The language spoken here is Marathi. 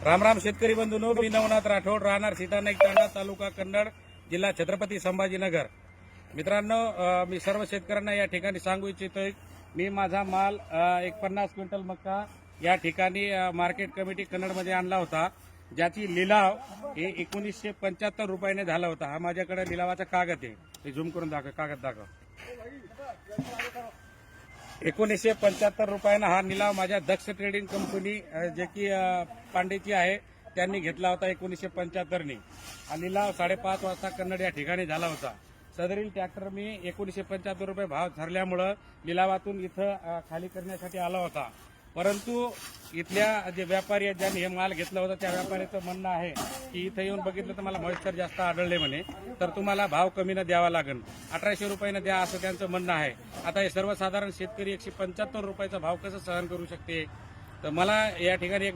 राम राम शेतकरी बंधूंनो मी नवनाथ राठोड राहणार सीतानाईक तांडा तालुका कन्नड जिल्हा छत्रपती संभाजीनगर. मित्रांनो मी सर्व शेतकऱ्यांना या ठिकाणी सांगू इच्छितो मी माझा माल एक पन्नास क्विंटल मक्का या ठिकाणी मार्केट कमिटी कन्नडमध्ये आणला होता ज्याची लिलाव हे एकोणीसशे पंच्याहत्तर रुपयाने झाला होता. हा माझ्याकडे लिलावाचा कागद आहे. हे झूम करून दाखव कागद दाखव. एकोणीसशे पंच्याहत्तर रुपयानं हा निलाव माझ्या दक्ष ट्रेडिंग कंपनी जे की पांडेची आहे त्यांनी घेतला होता एकोणीसशे पंच्याहत्तरने. हा निलाव साडेपाच वाजता कन्नड या ठिकाणी झाला होता. सदरील ट्रॅक्टर मी एकोणीसशे पंच्याहत्तर रुपये भाव ठरल्यामुळं लिलावातून इथं अ, खाली करण्यासाठी आला होता. परंतु इथल्या जे व्यापारी आहेत ज्यांनी हे माल घेतला होता त्या व्यापाऱ्याचं म्हणणं आहे की इथं येऊन बघितलं तर मला मॉइश्चर जास्त आढळले म्हणे. तर तुम्हाला भाव कमी न द्यावा लागेल. अठराशे रुपयानं द्या असं त्यांचं म्हणणं आहे. आता हे सर्वसाधारण शेतकरी एकशे पंच्याहत्तर रुपयाचा भाव कसं सहन करू शकते? तर मला या ठिकाणी एक